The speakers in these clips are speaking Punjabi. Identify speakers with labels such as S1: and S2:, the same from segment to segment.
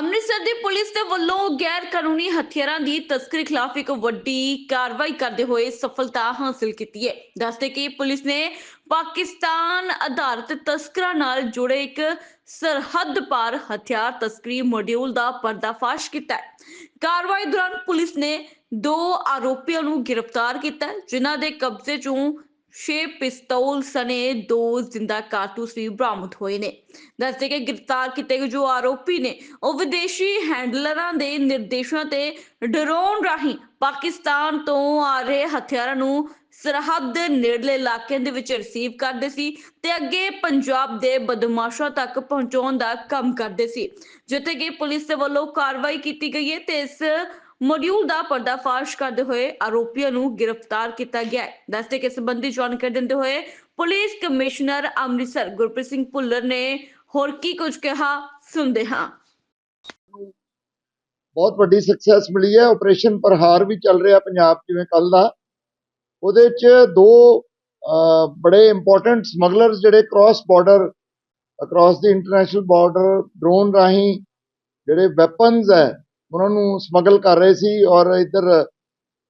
S1: ਅੰਮ੍ਰਿਤਸਰ ਦੀ ਪੁਲਿਸ ਦੇ ਵੱਲੋਂ ਗੈਰ ਕਾਨੂੰਨੀ ਹਥਿਆਰਾਂ ਦੀ ਤਸਕਰੀ ਖਿਲਾਫ ਇੱਕ ਵੱਡੀ ਕਾਰਵਾਈ ਕਰਦੇ ਹੋਏ ਸਫਲਤਾ ਹਾਸਲ ਕੀਤੀ ਹੈ। ਦੱਸਦੇ ਕਿ ਪੁਲਿਸ ਨੇ ਪਾਕਿਸਤਾਨ ਆਧਾਰਿਤ ਤਸਕਰਾਂ ਨਾਲ ਜੁੜੇ ਇੱਕ ਸਰਹੱਦ ਪਾਰ ਹਥਿਆਰ ਤਸਕਰੀ ਮੋਡਿਊਲ ਦਾ ਪਰਦਾਫਾਸ਼ ਕੀਤਾ ਹੈ। ਕਾਰਵਾਈ ਦੌਰਾਨ ਪੁਲਿਸ ਨੇ ਦੋ ਆਰੋਪੀਆਂ ਨੂੰ ਗ੍ਰਿਫਤਾਰ ਕੀਤਾ ਜਿਨ੍ਹਾਂ ਦੇ ਕਬਜ਼ੇ ਚੋਂ 6 ਪਿਸਤੌਲ ਸਣੇ, ਦੋ ਜ਼ਿੰਦਾ ਕਾਰਤੂਸ ਵੀ ਬਰਾਮਦ ਹੋਏ ਨੇ। ਦੱਸਦੇ ਕਿ ਗ੍ਰਿਫਤਾਰ ਕੀਤੇ ਗਏ ਜੋ ਆਰੋਪੀ ਨੇ, ਉਹ ਵਿਦੇਸ਼ੀ ਹੈਂਡਲਰਾਂ ਦੇ ਨਿਰਦੇਸ਼ਾਂ ਤੇ ਡਰੋਨ ਰਾਹੀਂ ਪਾਕਿਸਤਾਨ ਤੋਂ ਆ ਰਹੇ ਹਥਿਆਰਾਂ ਨੂੰ ਸਰਹੱਦ ਨੇੜਲੇ ਇਲਾਕਿਆਂ ਦੇ ਵਿੱਚ ਰਿਸੀਵ ਕਰਦੇ ਸੀ ਤੇ ਅੱਗੇ ਪੰਜਾਬ ਦੇ ਬਦਮਾਸ਼ਾਂ ਤੱਕ ਪਹੁੰਚਾਉਣ ਦਾ ਕੰਮ ਕਰਦੇ ਸੀ। ਜਿੱਥੇ ਕਿ ਪੁਲਿਸ ਦੇ ਵੱਲੋਂ ਕਾਰਵਾਈ ਕੀਤੀ ਗਈ ਹੈ ਤੇ ਇਸ ਮੋਡਿਊਲ ਦਾ ਪਰਦਾਫਾਸ਼ ਕਰਦੇ ਹੋਏ ਆਰੋਪੀਆਂ ਨੂੰ ਗ੍ਰਿਫਤਾਰ ਕੀਤਾ ਗਿਆ ਹੈ। ਦੱਸਦੇ ਕਿ ਸੰਬੰਧੀ ਜਾਣਕਾਰੀ ਦਿੰਦੇ ਹੋਏ ਪੁਲਿਸ ਕਮਿਸ਼ਨਰ ਅੰਮ੍ਰਿਤਸਰ ਗੁਰਪ੍ਰੀਤ ਸਿੰਘ ਭੁੱਲਰ ਨੇ ਹੋਰ ਕੀ ਕੁਝ ਕਿਹਾ, ਸੁਣਦੇ ਹਾਂ।
S2: ਬਹੁਤ ਵੱਡੀ ਸਕਸੈਸ ਮਿਲੀ ਹੈ। ਆਪਰੇਸ਼ਨ ਪ੍ਰਹਾਰ ਵੀ ਚੱਲ ਰਿਹਾ ਪੰਜਾਬ ਜਿਵੇਂ ਕੱਲ ਦਾ। ਉਹਦੇ ਚ ਦੋ ਬੜੇ ਇੰਪੋਰਟੈਂਟ ਸਮਗਲਰਸ ਜਿਹੜੇ cross border across the international border drone ਰਾਹੀਂ ਜਿਹੜੇ ਵੈਪਨਸ ਹੈ ਉਹਨਾਂ ਨੂੰ ਸਮਗਲ ਕਰ ਰਹੇ ਸੀ ਔਰ ਇੱਧਰ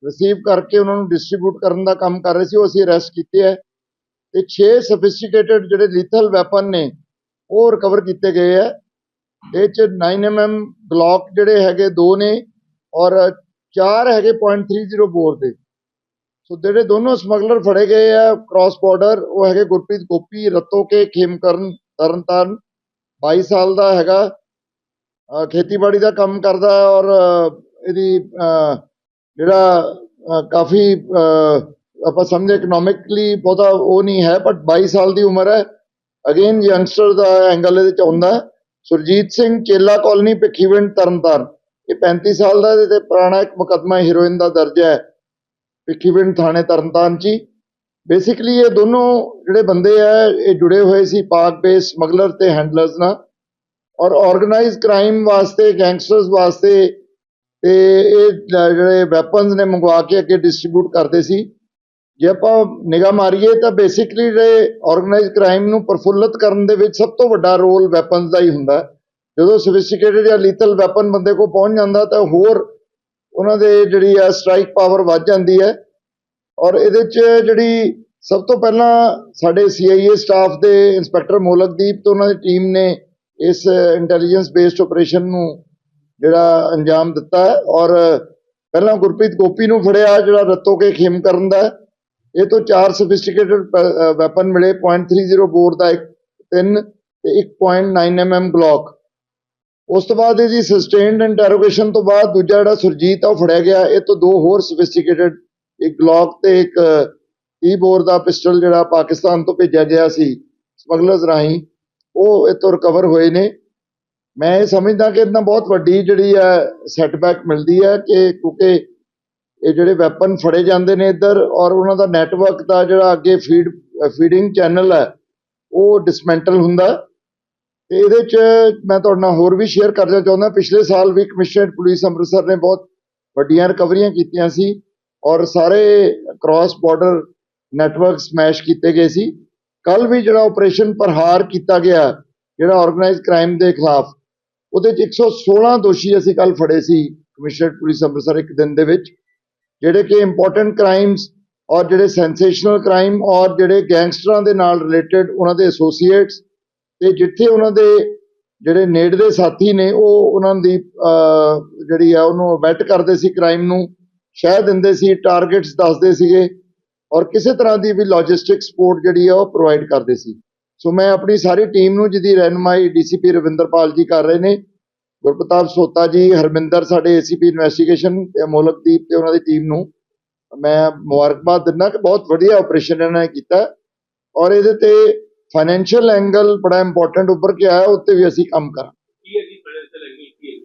S2: ਰਿਸੀਵ ਕਰਕੇ ਉਹਨਾਂ ਨੂੰ ਡਿਸਟ੍ਰੀਬਿਊਟ ਕਰਨ ਦਾ ਕੰਮ ਕਰ ਰਹੇ ਸੀ, ਉਹ ਅਸੀਂ ਅਰੈਸਟ ਕੀਤੇ ਹੈ। ਤੇ 6 ਸਫਿਸਟੀਕੇਟਡ ਜਿਹੜੇ ਲੀਥਲ ਵੈਪਨ ਨੇ, ਉਹ ਰਿਕਵਰ ਕੀਤੇ ਗਏ ਹੈ। ਇਹ ਚ 9mm ਗਲੌਕ ਜਿਹੜੇ ਹੈਗੇ ਦੋ ਨੇ ਔਰ ਚਾਰ ਹੈਗੇ .30 ਬੋਰ ਦੇ। ਸੋ ਜਿਹੜੇ ਦੋਨੋਂ ਸਮਗਲਰ ਫੜੇ ਗਏ ਆ ਕ੍ਰਾਸ ਬਾਰਡਰ ਉਹ ਹੈਗੇ ਗੁਰਪ੍ਰੀਤ ਗੋਪੀ, ਰਤੋ ਕੇ, ਖੇਮਕਰਨ ਤਰਨਤਾਰਨ 22 ਸਾਲ ਦਾ ਹੈਗਾ। ਖੇਤੀਬਾੜੀ ਦਾ ਕੰਮ ਕਰਦਾ ਔਰ ਇਹਦੀ ਜਿਹੜਾ ਕਾਫੀ ਆਪਾਂ ਸਮਝੇ ਇਕਨੋਮਿਕਲੀ ਬਹੁਤਾ ਉਹ ਨਹੀਂ ਹੈ ਬਟ 22 ਸਾਲ ਦੀ ਉਮਰ ਹੈ। ਅਗੇਨ ਯੰਗਸਟਰ ਦਾ ਐਂਗਲ ਇਹਦੇ ਚ ਆਉਂਦਾ ਸੁਰਜੀਤ ਸਿੰਘ ਚੇਲਾ ਕਾਲੋਨੀ ਭਿੱਖੀਵਿੰਡ ਤਰਨਤਾਰਨ। ਇਹ 35 ਸਾਲ ਦਾ ਇਹਦੇ ਤੇ ਪੁਰਾਣਾ ਇੱਕ ਮੁਕੱਦਮਾ ਹੀਰੋਇਨ ਦਾ ਦਰਜ ਹੈ। ਭਿੱਖੀਵਿੰਡ ਥਾਣੇ ਤਰਨਤਾਰਨ ਚ ਬੇਸਿਕਲੀ ਇਹ ਦੋਨੋਂ ਜਿਹੜੇ ਬੰਦੇ ਆ ਇਹ ਜੁੜੇ ਹੋਏ ਸੀ ਪਾਕ ਬੇਸ ਸਮਗਲਰ ਤੇ ਹੈਂਡਲਰਸ ਨਾਲ। ਔਰ ਆਰਗੇਨਾਈਜ਼ ਕ੍ਰਾਈਮ ਵਾਸਤੇ ਗੈਂਗਸਟਰਸ ਵਾਸਤੇ, ਤੇ ਇਹ ਜਿਹੜੇ ਵੈਪਨਸ ਨੇ ਮੰਗਵਾ ਕੇ ਅੱਗੇ ਡਿਸਟ੍ਰੀਬਿਊਟ ਕਰਦੇ ਸੀ। ਜੇ ਆਪਾਂ ਨਿਗਾਹ ਮਾਰੀਏ ਤਾਂ ਬੇਸਿਕਲੀ ਜਿਹੜੇ ਆਰਗੇਨਾਈਜ਼ ਕ੍ਰਾਈਮ ਨੂੰ ਪ੍ਰਫੁੱਲਤ ਕਰਨ ਦੇ ਵਿੱਚ ਸਭ ਤੋਂ ਵੱਡਾ ਰੋਲ ਵੈਪਨਸ ਦਾ ਹੀ ਹੁੰਦਾ ਜਦੋਂ ਸੋਫਿਸਟੀਕੇਟਡ ਜਾਂ ਲੀਥਲ ਵੈਪਨ ਬੰਦੇ ਕੋਲ ਪਹੁੰਚ ਜਾਂਦਾ ਤਾਂ ਹੋਰ ਉਹਨਾਂ ਦੇ ਜਿਹੜੀ ਆ ਸਟ੍ਰਾਈਕ ਪਾਵਰ ਵੱਧ ਜਾਂਦੀ ਹੈ। ਔਰ ਇਹਦੇ 'ਚ ਜਿਹੜੀ ਸਭ ਤੋਂ ਪਹਿਲਾਂ ਸਾਡੇ ਸੀਆਈਏ ਸਟਾਫ ਦੇ ਇੰਸਪੈਕਟਰ ਮੋਲਕਦੀਪ ਤੇ ਉਹਨਾਂ ਦੀ ਟੀਮ ਨੇ ਇਸ ਇੰਟੈਲੀਜੈਂਸ ਬੇਸਡ ਆਪਰੇਸ਼ਨ ਨੂੰ ਜਿਹੜਾ ਅੰਜਾਮ ਦਿੱਤਾ ਹੈ ਔਰ ਪਹਿਲਾਂ ਗੁਰਪ੍ਰੀਤ ਗੋਪੀ ਨੂੰ ਫੜਿਆ, ਜਿਹੜਾ ਰੱਤੋ ਕੇ ਖੇਮ ਕਰਨ ਦਾ ਇਹ ਤੋਂ ਚਾਰ ਸੋਫਿਸਟੀਕੇਟਡ ਵੈਪਨ ਮਿਲੇ .30 ਬੋਰ ਦਾ ਇੱਕ, ਤਿੰਨ ਤੇ 1.9 mm ਗਲੌਕ ਉਸ ਤੋਂ ਬਾਅਦ ਇਹਦੀ ਸਸਟੇਨਡ ਇੰਟਰੋਗੇਸ਼ਨ ਤੋਂ ਬਾਅਦ ਦੂਜਾ ਜਿਹੜਾ ਸੁਰਜੀਤ ਆ, ਉਹ ਫੜਿਆ ਗਿਆ। ਇਹ ਤੋਂ ਦੋ ਹੋਰ ਸਫਿਸਟੀਕੇਟਡ ਇੱਕ ਗਲੌਕ ਤੇ ਇੱਕ 30 ਬੋਰ ਦਾ ਪਿਸਟਲ ਜਿਹੜਾ ਪਾਕਿਸਤਾਨ ਤੋਂ ਭੇਜਿਆ ਗਿਆ ਸੀ ਸਮਗਲਰਸ ਰਾਹੀਂ। ਉਹ ਇਹ ਤੋਂ ਰਿਕਵਰ ਹੋਏ ਨੇ। ਮੈਂ ਇਹ ਸਮਝਦਾ ਕਿ ਇਹਨਾਂ ਬਹੁਤ ਵੱਡੀ ਜਿਹੜੀ ਹੈ ਸੈਟਬੈਕ ਮਿਲਦੀ ਹੈ ਕਿ ਕਿਉਂਕਿ ਇਹ ਜਿਹੜੇ ਵੈਪਨ ਫੜੇ ਜਾਂਦੇ ਨੇ ਇੱਧਰ ਔਰ ਉਹਨਾਂ ਦਾ ਨੈਟਵਰਕ ਦਾ ਜਿਹੜਾ ਅੱਗੇ ਫੀਡ ਫੀਡਿੰਗ ਚੈਨਲ ਹੈ, ਉਹ ਡਿਸਮੈਂਟਲ ਹੁੰਦਾ। ਤੇ ਇਹਦੇ ਚ ਮੈਂ ਤੁਹਾਡੇ ਨਾਲ ਹੋਰ ਵੀ ਸ਼ੇਅਰ ਕਰਨਾ ਚਾਹੁੰਦਾ। ਪਿਛਲੇ ਸਾਲ ਵੀ ਕਮਿਸ਼ਨਰਡ ਪੁਲਿਸ ਅੰਮ੍ਰਿਤਸਰ ਨੇ ਬਹੁਤ ਵੱਡੀਆਂ ਰਿਕਵਰੀਆਂ ਕੀਤੀਆਂ ਸੀ ਔਰ ਸਾਰੇ ਕ੍ਰਾਸ ਬਾਰਡਰ ਨੈਟਵਰਕ ਸਮੈਸ਼ ਕੀਤੇ ਗਏ ਸੀ। ਕੱਲ ਵੀ ਜਿਹੜਾ ਆਪਰੇਸ਼ਨ ਪ੍ਰਹਾਰ ਕੀਤਾ ਗਿਆ, ਜਿਹੜਾ ਆਰਗੇਨਾਈਜ਼ ਕ੍ਰਾਈਮ ਦੇ ਖਿਲਾਫ, ਉਹਦੇ ਚ 116 ਦੋਸ਼ੀ ਅਸੀਂ ਕੱਲ ਫੜੇ ਸੀ ਕਮਿਸ਼ਨਰਡ ਪੁਲਿਸ ਅੰਮ੍ਰਿਤਸਰ ਇੱਕ ਦਿਨ ਦੇ ਵਿੱਚ, ਜਿਹੜੇ ਕਿ ਇੰਪੋਰਟੈਂਟ ਕ੍ਰਾਈਮਸ ਔਰ ਜਿਹੜੇ ਸੈਂਸੇਸ਼ਨਲ ਕ੍ਰਾਈਮ ਔਰ ਜਿਹੜੇ ਗੈਂਗਸਟਰਾਂ ਦੇ ਨਾਲ ਰਿਲੇਟਡ ਉਹਨਾਂ ਦੇ ਐਸੋਸੀਏਟਸ ਤੇ ਜਿੱਥੇ ਉਹਨਾਂ ਦੇ ਜਿਹੜੇ ਨੇੜਲੇ ਸਾਥੀ ਨੇ, ਉਹ ਉਹਨਾਂ ਦੀ ਜਿਹੜੀ ਆ, ਉਹਨੂੰ ਅਬੈਟ ਕਰਦੇ ਸੀ ਕ੍ਰਾਈਮ ਨੂੰ ਸ਼ਹਿ ਦਿੰਦੇ ਸੀ ਟਾਰਗੇਟਸ ਦੱਸਦੇ ਸੀਗੇ ਔਰ ਕਿਸੇ ਤਰ੍ਹਾਂ ਦੀ ਵੀ ਲੌਜਿਸਟਿਕ ਸਪੋਰਟ ਜਿਹੜੀ ਆ ਉਹ ਪ੍ਰੋਵਾਈਡ ਕਰਦੇ ਸੀ। ਸੋ ਮੈਂ ਆਪਣੀ ਸਾਰੀ ਟੀਮ ਨੂੰ ਜਿਹਦੀ ਰਹਿਨਮਾਈ ਡੀਸੀਪੀ ਰਵਿੰਦਰਪਾਲ ਜੀ ਕਰ ਰਹੇ ਨੇ ਗੁਰਪ੍ਰਤਾਪ ਸੋਤਾ ਜੀ ਹਰਮਿੰਦਰ ਸਾਡੇ ਏਸੀਪੀ ਇਨਵੈਸਟੀਗੇਸ਼ਨ ਤੇ ਮੋਲਕਦੀਪ ਤੇ ਉਹਨਾਂ ਦੀ ਟੀਮ ਨੂੰ ਮੈਂ ਮੁਬਾਰਕਬਾਦ ਦਿੰਦਾ ਕਿ ਬਹੁਤ ਵਧੀਆ ਆਪਰੇਸ਼ਨ ਇਹਨਾਂ ਨੇ ਕੀਤਾ। ਔਰ ਇਹਦੇ ਤੇ ਫਾਈਨੈਂਸ਼ੀਅਲ ਐਂਗਲ ਬੜਾ ਇੰਪੋਰਟੈਂਟ ਉੱਪਰ ਕੇ ਆਇਆ ਉੱਤੇ ਵੀ ਅਸੀਂ ਕੰਮ ਕਰਾਂ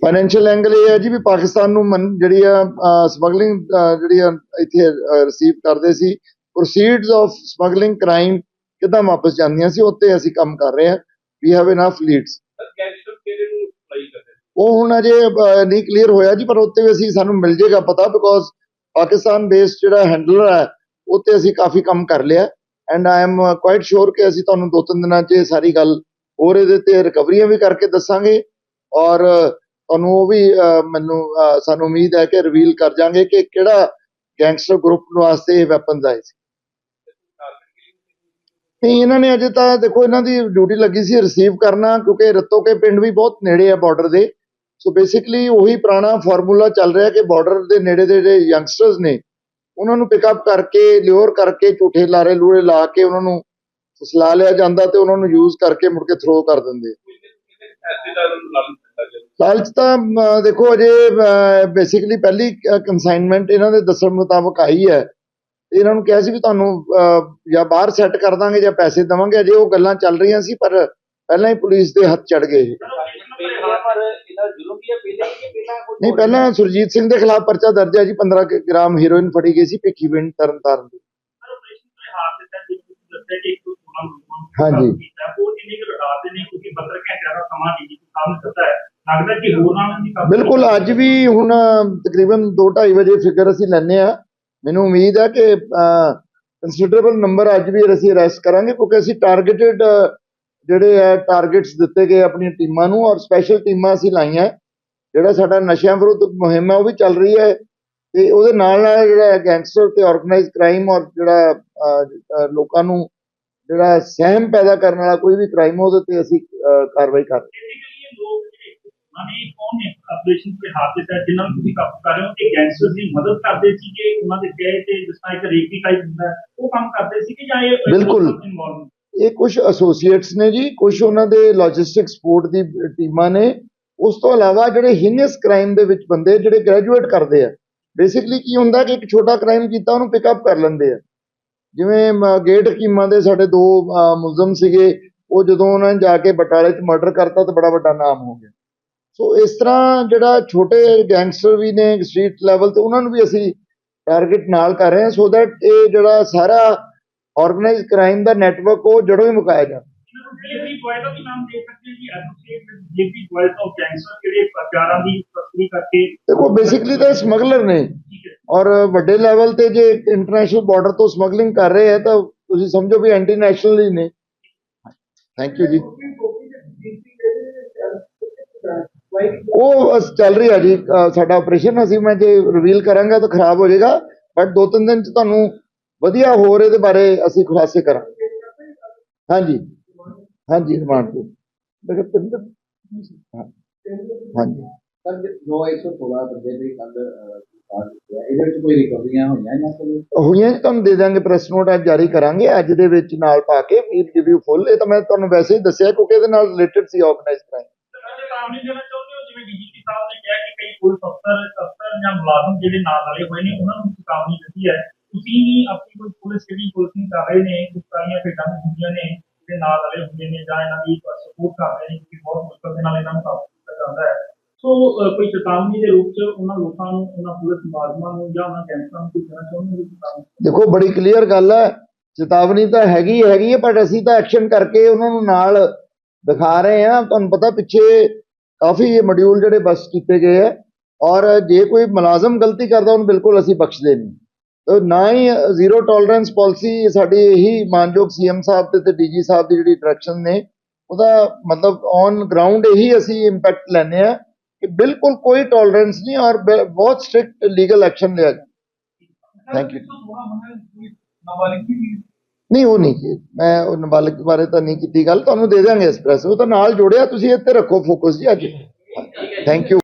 S3: ਫਾਈਨੈਂਸ਼ੀਅਲ ਐਂਗਲ
S2: ਇਹ ਹੈ ਜੀ ਵੀ ਪਾਕਿਸਤਾਨ ਨੂੰ ਜਿਹੜੀ ਆ ਸਮਗਲਿੰਗ ਜਿਹੜੀ ਆ ਇੱਥੇ ਰਿਸੀਵ ਕਰਦੇ ਸੀ ਪ੍ਰੋਸੀਡਸ ਆਫ ਸਮਗਲਿੰਗ ਕ੍ਰਾਈਮ ਕਿੱਦਾਂ ਵਾਪਸ ਜਾਂਦੀਆਂ ਸੀ ਉੱਤੇ ਅਸੀਂ ਕੰਮ ਕਰ ਰਹੇ ਹਾਂ। ਵੀ ਹੈਵ ਇਨਫ ਲੀਡਸ
S3: ਨੂੰ ਨੇ?
S2: ਉਹ ਹੁਣ ਅਜੇ ਨਹੀਂ ਕਲੀਅਰ ਹੋਇਆ ਜੀ ਪਰ ਉੱਤੇ ਵੀ ਅਸੀਂ ਸਾਨੂੰ ਮਿਲ ਜੇਗਾ ਪਤਾ ਬਿਕੋਜ਼ ਪਾਕਿਸਤਾਨ ਬੇਸਡ ਜਿਹੜਾ ਹੈਂਡਲਰ ਹੈ ਉੱਤੇ ਅਸੀਂ ਕਾਫੀ ਕੰਮ ਕਰ ਲਿਆ। And I am quite sure ਕਿ ਅਸੀਂ ਤੁਹਾਨੂੰ ਦੋ ਤਿੰਨ ਦਿਨਾਂ 'ਚ ਸਾਰੀ ਗੱਲ ਹੋਰ ਇਹਦੇ ਤੇ ਰਿਕਵਰੀਆਂ ਵੀ ਕਰਕੇ ਦੱਸਾਂਗੇ। ਔਰ ਤੁਹਾਨੂੰ ਉਹ ਵੀ ਮੈਨੂੰ ਸਾਨੂੰ ਉਮੀਦ ਹੈ ਕਿ ਰਿਵੀਲ ਕਰ ਜਾਾਂਗੇ ਕਿ ਕਿਹੜਾ ਗੈਂਗਸਟਰ ਗਰੁੱਪ ਵਾਸਤੇ ਇਹ ਵੈਪਨਸ ਆਏ ਸੀ। ਨਹੀਂ ਇਹਨਾਂ ਨੇ ਅਜੇ ਤਾਂ ਦੇਖੋ, ਇਹਨਾਂ ਦੀ ਡਿਊਟੀ ਲੱਗੀ ਸੀ ਰਿਸੀਵ ਕਰਨਾ, ਕਿਉਂਕਿ ਰਤੋ ਕੇ ਪਿੰਡ ਵੀ ਬਹੁਤ ਨੇੜੇ ਆ ਬਾਰਡਰ ਦੇ। ਸੋ ਬੇਸਿਕਲੀ ਉਹੀ ਪੁਰਾਣਾ ਫਾਰਮੂਲਾ ਚੱਲ ਰਿਹਾ ਕਿ ਬਾਰਡਰ ਦੇ ਨੇੜੇ ਦੇ ਜਿਹੜੇ ਯੰਗਸਟਰਸ ਨੇ, ਉਹਨਾਂ ਨੂੰ ਪਿਕਅਪ ਕਰਕੇ ਲਿਓਰ ਕਰਕੇ ਝੂਠੇ ਲਾਰੇ ਲੂਰੇ ਲਾ ਕੇ ਉਹਨਾਂ ਨੂੰ ਫਸਲਾ ਲਿਆ ਜਾਂਦਾ ਤੇ ਉਹਨਾਂ ਨੂੰ ਯੂਜ਼ ਕਰਕੇ ਮੁੜ ਕੇ ਥਰੋ ਕਰ ਦਿੰਦੇ।
S3: ਐਸੇ ਦਾ ਲਾਲਚ
S2: ਤਾਂ ਦੇਖੋ ਅਜੇ ਬੇਸਿਕਲੀ ਪਹਿਲੀ ਕੰਸਾਈਨਮੈਂਟ ਇਹਨਾਂ ਦੇ ਦੱਸਣ ਮੁਤਾਬਕ ਆਈ ਹੈ। ਤੇ ਇਹਨਾਂ ਨੂੰ ਕਿਹਾ ਸੀ ਵੀ ਤੁਹਾਨੂੰ ਅਹ, ਜਾਂ ਬਾਹਰ ਸੈੱਟ ਕਰ ਦਾਂਗੇ ਜਾਂ ਪੈਸੇ ਦੇਵਾਂਗੇ ਅਜੇ ਉਹ ਗੱਲਾਂ ਚੱਲ ਰਹੀਆਂ ਸੀ ਪਰ ਪਹਿਲਾਂ ਹੀ ਪੁਲਿਸ ਦੇ ਹੱਥ ਚੜ ਗਏ ਇਹ। ਨਹੀਂ ਪਹਿਲਾਂ ਸੁਰਜੀਤ ਸਿੰਘ ਦੇ ਖਿਲਾਫ ਪਰਚਾ ਦਰਜ ਹੈ ਜੀ 15 ਗ੍ਰਾਮ ਹੀਰੋਇਨ ਫੜੀ ਗਈ ਸੀ ਭਿੱਖੀਵਿੰਡ ਤਰਨਤਾਰਨ ਦੀ
S4: ਆਪਰੇਸ਼ਨ
S2: ਹਾਂਜੀ।
S4: ਕੀਤਾ ਉਹ ਜਿੰਨੇ ਕੁ ਲਗਾਤੇ ਨੇ ਕਿਉਂਕਿ 72 ਘੰਟਿਆਂ ਦਾ ਸਮਾਂ ਡੀਜੀ ਸਾਹਿਬ ਨੇ ਦਿੱਤਾ ਹੈ ਲੱਗਦਾ ਕਿ ਹੋਰ ਨਾਲ ਦੀ
S2: ਬਿਲਕੁਲ ਅੱਜ ਵੀ ਹੁਣ ਤਕਰੀਬਨ 2:30 ਵਜੇ ਫਿਕਰ ਅਸੀਂ ਲੈਨੇ ਆ ਮੈਨੂੰ ਉਮੀਦ ਹੈ ਕਿ ਕੰਸੀਡਰੇਬਲ ਨੰਬਰ ਅੱਜ ਵੀ ਅਸੀਂ ਅਰੈਸਟ ਕਰਾਂਗੇ, ਕਿਉਂਕਿ ਅਸੀਂ ਟਾਰਗੇਟਡ ਜਿਹੜੇ ਹੈ ਟਾਰਗੇਟਸ ਦਿੱਤੇ ਗਏ ਆਪਣੀਆਂ ਟੀਮਾਂ ਨੂੰ ਔਰ ਸਪੈਸ਼ਲ ਟੀਮਾਂ ਅਸੀਂ ਲਾਈਆਂ। ਜਿਹੜਾ ਸਾਡਾ ਨਸ਼ਿਆਂ ਵਿਰੁੱਧ ਮੁਹਿੰਮ ਹੈ, ਉਹ ਵੀ ਚੱਲ ਰਹੀ ਹੈ ਤੇ ਉਹਦੇ ਨਾਲ ਨਾਲ ਜਿਹੜਾ ਗੈਂਗਸਟਰ ਤੇ ਆਰਗੇਨਾਈਜ਼ ਕ੍ਰਾਈਮ ਔਰ ਜਿਹੜਾ ਲੋਕਾਂ ਨੂੰ ਜਿਹੜਾ ਸਹਿਮ ਪੈਦਾ ਕਰਨ ਵਾਲਾ ਕੋਈ ਵੀ ਕ੍ਰਾਈਮ ਉਹਦੇ ਤੇ ਅਸੀਂ ਕਾਰਵਾਈ ਕਰ ਰਹੇ ਹਾਂ।
S4: ਬੇਸਿਕਲੀ ਇਹ ਲੋਕ ਜਿਹੜੇ ਉਹਨਾਂ ਨੇ ਕੌਣ ਨੇ ਆਪਰੇਸ਼ਨ ਤੇ ਹਾਰ ਦਿੱਤਾ ਜਿਨ੍ਹਾਂ ਨੂੰ ਤੁਸੀਂ ਕਾਬੂ ਕਰ ਰਹੇ ਹੋ ਕਿ ਗੈਂਗਸਟਰ ਦੀ ਮਦਦ ਕਰਦੇ ਸੀਗੇ ਉਹਨਾਂ ਦੇ ਕਹੇ ਤੇ ਜਿਸ ਤਰ੍ਹਾਂ ਇੱਕ ਰੇਪੀ ਟਾਈਪ ਹੁੰਦਾ ਉਹ ਕੰਮ ਕਰਦੇ ਸੀਗੇ ਜਾਂ ਇਹ
S2: ਬਿਲਕੁਲ। ਇਹ ਕੁਝ ਐਸੋਸੀਏਟਸ ਨੇ ਜੀ ਕੁਝ ਉਹਨਾਂ ਦੇ ਲੌਜਿਸਟਿਕ ਸਪੋਰਟ ਦੀ ਟੀਮਾਂ ਨੇ। ਉਸ ਤੋਂ ਇਲਾਵਾ ਜਿਹੜੇ ਹੀਨੀਅਸ ਕ੍ਰਾਈਮ ਦੇ ਵਿੱਚ ਬੰਦੇ ਜਿਹੜੇ ਗ੍ਰੈਜੂਏਟ ਕਰਦੇ ਆ ਬੇਸਿਕਲੀ ਕੀ ਹੁੰਦਾ ਕਿ ਇੱਕ ਛੋਟਾ ਕ੍ਰਾਈਮ ਕੀਤਾ ਉਹਨੂੰ ਪਿਕਅਪ ਕਰ ਲੈਂਦੇ ਆ। ਜਿਵੇਂ ਗੇਟ ਹਕੀਮਾਂ ਦੇ ਸਾਡੇ ਦੋ ਮੁਲਜ਼ਮ ਸੀਗੇ ਉਹ ਜਦੋਂ ਉਹਨਾਂ ਨੇ ਜਾ ਕੇ ਬਟਾਲੇ 'ਚ ਮਰਡਰ ਕਰਤਾ ਤਾਂ ਬੜਾ ਵੱਡਾ ਨਾਮ ਹੋ ਗਿਆ। ਸੋ ਇਸ ਤਰ੍ਹਾਂ ਜਿਹੜਾ ਛੋਟੇ ਗੈਂਗਸਟਰ ਵੀ ਨੇ ਸਟਰੀਟ ਲੈਵਲ ਤੇ ਉਹਨਾਂ ਨੂੰ ਵੀ ਅਸੀਂ ਟਾਰਗੇਟ ਨਾਲ ਕਰ ਰਹੇ ਹਾਂ ਸੋ ਦੈਟ ਇਹ ਜਿਹੜਾ ਸਾਰਾ ਆਰਗੇਨਾਈਜ਼ ਕ੍ਰਾਈਮ ਦਾ ਨੈਟਵਰਕ ਉਹ ਜੜੋਂ ਹੀ ਮੁਕਾਇਆ
S4: ਵੀ ਨਾਮ ਦੇ ਸਕਦੇ ਹਾਂ ਜੀ? Associate delivery boy of gangster ਜਿਹੜੇ ਪ੍ਰਚਾਰਾਂ ਦੀ ਤਸਕਰੀ ਕਰਕੇ
S2: ਦੇਖੋ ਬੇਸਿਕਲੀ ਤਾਂ ਸਮਗਲਰ ਨੇ।
S4: ਹੈ।
S2: ਔਰ ਵੱਡੇ ਲੈਵਲ ਤੇ ਜੇ ਇੰਟਰਨੈਸ਼ਨਲ ਬਾਰਡਰ ਤੋਂ ਸਮਗਲਿੰਗ ਕਰ ਰਹੇ ਆ ਤਾਂ ਤੁਸੀਂ ਸਮਝੋ ਵੀ ਐਂਟੀ ਨੈਸ਼ਨਲ ਹੀ ਨੇ। ਥੈਂਕ ਯੂ ਜੀ। ਉਹ ਅਸ- ਚੱਲ ਰਹੀ ਆ ਜੀ। ਸਾਡਾ ਆਪਰੇਸ਼ਨ ਅਸੀਂ ਮੈਂ ਜੇ ਰਿਵੀਲ ਕਰਾਂਗਾ ਤਾਂ ਖਰਾਬ ਹੋ ਜਾਏਗਾ। ਬਟ ਦੋ ਤਿੰਨ ਦਿਨ ਚ ਤੁਹਾਨੂੰ ਵਧੀਆ ਹੋਰ ਇਹਦੇ ਬਾਰੇ ਅਸੀਂ ਖੁਲਾਸੇ ਕਰਾਂਗੇ। ਹਾਂਜੀ। ਹਾਂਜੀ ਰਿਮਾਂਡ ਤੇ ਮੇਰੇ ਤਿੰਨ ਦਿਨ ਹਾਂ। ਹਾਂਜੀ।
S5: ਸਰ ਜੋ 116 ਬੰਦੇ ਦੇ ਕੱਲ ਕਾਲ ਦਿੱਤੇ ਆ ਇਹਦੇ ਵਿੱਚ ਕੋਈ ਰਿਕਵਰੀਆਂ ਹੋਈਆਂ ਇਹਨਾਂ ਕੋਲ?
S2: ਹੋਈਆਂ ਜੀ ਤੁਹਾਨੂੰ ਦੇ ਦਾਂਗੇ ਪ੍ਰੈਸ ਨੋਟ ਅੱਜ ਜਾਰੀ ਕਰਾਂਗੇ। ਅੱਜ ਦੇ ਵਿੱਚ ਨਾਲ ਪਾ ਕੇ ਵੀਰ ਰਿਵਿਊ ਫੁੱਲ ਇਹ ਤਾਂ ਮੈਂ ਤੁਹਾਨੂੰ ਵੈਸੇ ਹੀ ਦੱਸਿਆ ਕਿਉਂਕਿ ਇਹਦੇ ਨਾਲ ਰਿਲੇਟਡ ਸੀ ਆਰਗੇਨਾਈਜ਼ ਕ੍ਰਾਈਮ
S4: ਜਿਵੇਂ ਡੀਜੀਪੀ ਸਾਹਿਬ ਨੇ ਕਿਹਾ ਕਿ ਕਈ ਪੁਲਿਸ ਅਫਸਰ ਅਫਸਰ ਜਾਂ ਮੁਲਾਜ਼ਮ ਜਿਹੜੇ ਨਾਲ ਵਾਲੇ ਹੋਏ ਨੇ, ਉਹਨਾਂ ਨੂੰ ਚੇਤਾਵਨੀ ਦਿੱਤੀ ਹੈ। ਤੁਸੀਂ ਆਪਣੀ ਕੋਈ ਪੁਲਿਸ ਜਿਹੜੀ ਪੁਲਿਸਿੰਗ ਕਰ ਰਹੇ ਨੇ ਕੁਝ ਸਾਰੀਆਂ ਭੇਡਾਂ ਹੁੰਦੀਆਂ ਨੇ, ਜਿਹੜੇ ਨਾਲ ਵਾਲੇ ਹੁੰਦੇ ਨੇ ਜਾਂ ਇਹਨਾਂ ਦੀ ਸਪੋਰਟ ਕਰਦੇ ਨੇ, ਕਿਉਂਕਿ ਬਹੁਤ ਮੁਸ਼ਕਲ ਦੇ ਨਾਲ ਇਹਨਾਂ ਨੂੰ ਕਾਬੂ ਕੀਤਾ ਜਾਂਦਾ ਹੈ। ਸੋ ਕੋਈ ਚੇਤਾਵਨੀ ਦੇ ਰੂਪ ਚ ਉਹਨਾਂ ਲੋਕਾਂ ਨੂੰ, ਉਹਨਾਂ ਪੁਲਿਸ ਮੁਲਾਜ਼ਮਾਂ ਨੂੰ ਜਾਂ ਉਹਨਾਂ ਗੈਂਗਸਟਰਾਂ ਨੂੰ ਕੋਈ ਦੇਣਾ ਚਾਹੁੰਦੇ
S2: ਦੇਖੋ, ਬੜੀ ਕਲੀਅਰ ਗੱਲ ਹੈ। ਚੇਤਾਵਨੀ ਤਾਂ ਹੈਗੀ ਹੈਗੀ ਹੈ ਬਟ ਅਸੀਂ ਤਾਂ ਐਕਸ਼ਨ ਕਰਕੇ ਉਹਨਾਂ ਨੂੰ ਨਾਲ ਦਿਖਾ ਰਹੇ ਹਾਂ। ਤੁਹਾਨੂੰ ਪਤਾ ਪਿੱਛੇ ਕਾਫੀ ਇਹ ਮੋਡਿਊਲ ਜਿਹੜੇ ਬਸ ਕੀਤੇ ਗਏ ਹੈ ਔਰ ਜੇ ਕੋਈ ਮੁਲਾਜ਼ਮ ਗਲਤੀ ਕਰਦਾ, ਉਹਨੂੰ ਬਿਲਕੁਲ ਅਸੀਂ ਬਖਸ਼ਦੇ ਨਹੀਂ। ਨਾ ਹੀ ਜ਼ੀਰੋ ਟੋਲਰੈਂਸ ਪਾਲਿਸੀ ਸਾਡੀ ਇਹੀ ਮਾਨਯੋਗ ਸੀਐਮ ਸਾਹਿਬ ਤੇ ਤੇ ਡੀਜੀ ਸਾਹਿਬ ਦੀ ਜਿਹੜੀ ਡਾਇਰੈਕਸ਼ਨ ਨੇ, ਉਹਦਾ ਮਤਲਬ ਔਨ ਗਰਾਊਂਡ ਇਹੀ ਅਸੀਂ ਇੰਪੈਕਟ ਲੈਨੇ ਆ ਕਿ ਬਿਲਕੁਲ ਕੋਈ ਟੋਲਰੈਂਸ ਨਹੀਂ ਔਰ ਬਹੁਤ ਸਟ੍ਰਿਕਟ ਲੀਗਲ ਐਕਸ਼ਨ ਲਿਆ ਜਾਏ ਥੈਂਕ ਯੂ ਨਹੀਂ, ਉਹ ਨਹੀਂ ਜੀ। ਮੈਂ ਉਹ ਨਾਬਾਲਗ ਬਾਰੇ ਤਾਂ ਨਹੀਂ ਕੀਤੀ ਗੱਲ। ਤੁਹਾਨੂੰ ਦੇ ਦਾਂਗੇ ਐਕਸਪ੍ਰੈਸ ਉਹ ਤਾਂ ਨਾਲ ਜੋੜਿਆ ਤੁਸੀਂ, ਇੱਥੇ ਰੱਖੋ ਫੋਕਸ ਜੀ ਅੱਜ। Thank you